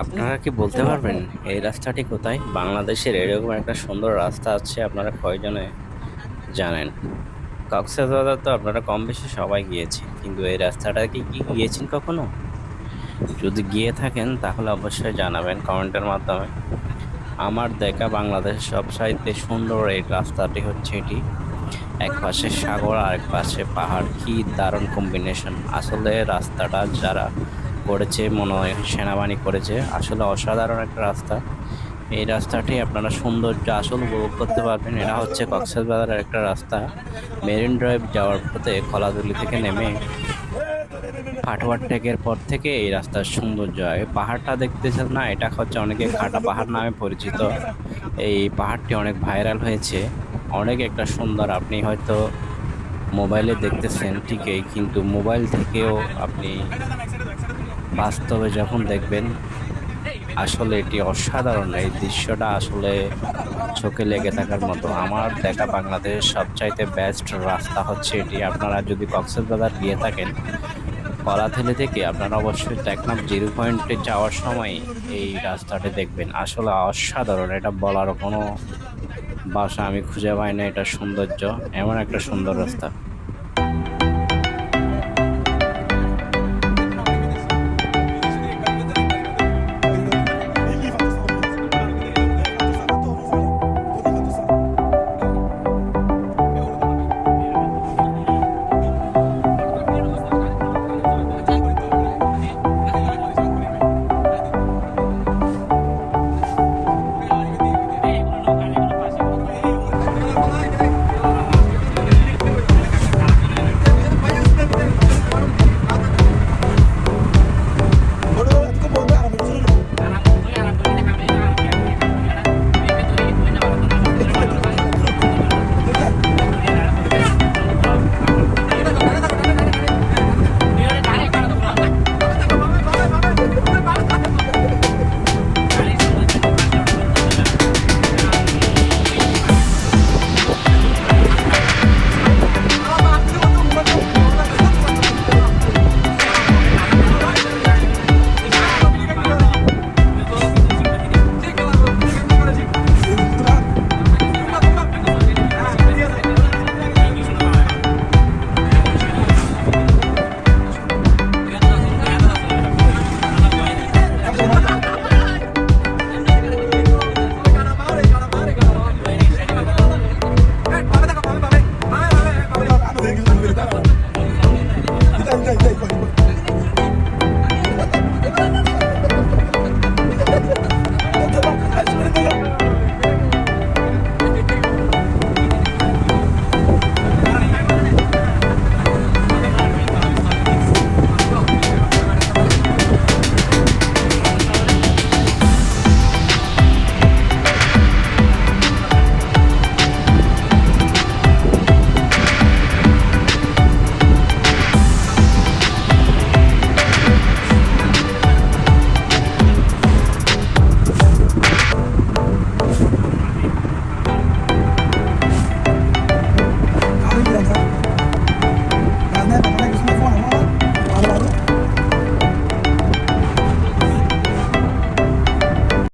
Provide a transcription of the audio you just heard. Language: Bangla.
আপনারা কি বলতে পারবেন, এই রাস্তাটি কোথায়? বাংলাদেশের এরকম একটা সুন্দর রাস্তা আছে, আপনারা কয়জনে জানেন? কক্সবাজার তো আপনারা কম বেশি সবাই গিয়েছে কিন্তু এই রাস্তাটা কি কি গিয়েছেন কখনো? যদি গিয়ে থাকেন, তাহলে অবশ্যই জানাবেন কমেন্টের মাধ্যমে। আমার দেখা বাংলাদেশের সবচাইতে সুন্দর এই রাস্তাটি হচ্ছে এটি। এক পাশে সাগর আর এক পাশে পাহাড়। কি দারুণ কম্বিনেশন আসলে রাস্তাটা যারা করেছে, মনে হয় সেনাবাহিনী করেছে। আসলে অসাধারণ একটা রাস্তা। এই রাস্তাটি আপনারা সৌন্দর্য আসল উপভোগ করতে পারবেন। এটা হচ্ছে কক্সবাজারের একটা রাস্তা। মেরিন ড্রাইভ যাওয়ার পথে খলাদুলি থেকে নেমে ফাটোয়ার টেকের পর থেকে এই রাস্তার সৌন্দর্য। হয় পাহাড়টা দেখতেছেন না, এটা হচ্ছে অনেকে খাটা পাহাড় নামে পরিচিত। এই পাহাড়টি অনেক ভাইরাল হয়েছে। অনেক একটা সুন্দর, আপনি হয়তো মোবাইলে দেখতেছেন ঠিকই, কিন্তু মোবাইল থেকেও আপনি বাস্তবে যখন দেখবেন, আসলে এটি অসাধারণ। এই দৃশ্যটা আসলে চোখে লেগে থাকার মতো। আমার দেখা বাংলাদেশের সবচাইতে বেস্ট রাস্তা হচ্ছে এটি। আপনারা যদি কক্সবাজার গিয়ে থাকেন, কলাথেলি থেকে আপনারা অবশ্যই টেকনাফ জিরো পয়েন্টে যাওয়ার সময় এই রাস্তাটি দেখবেন। আসলে অসাধারণ। এটা বলার কোনো ভাষা আমি খুঁজে পাই না। এটা সৌন্দর্য। এমন একটা সুন্দর রাস্তা।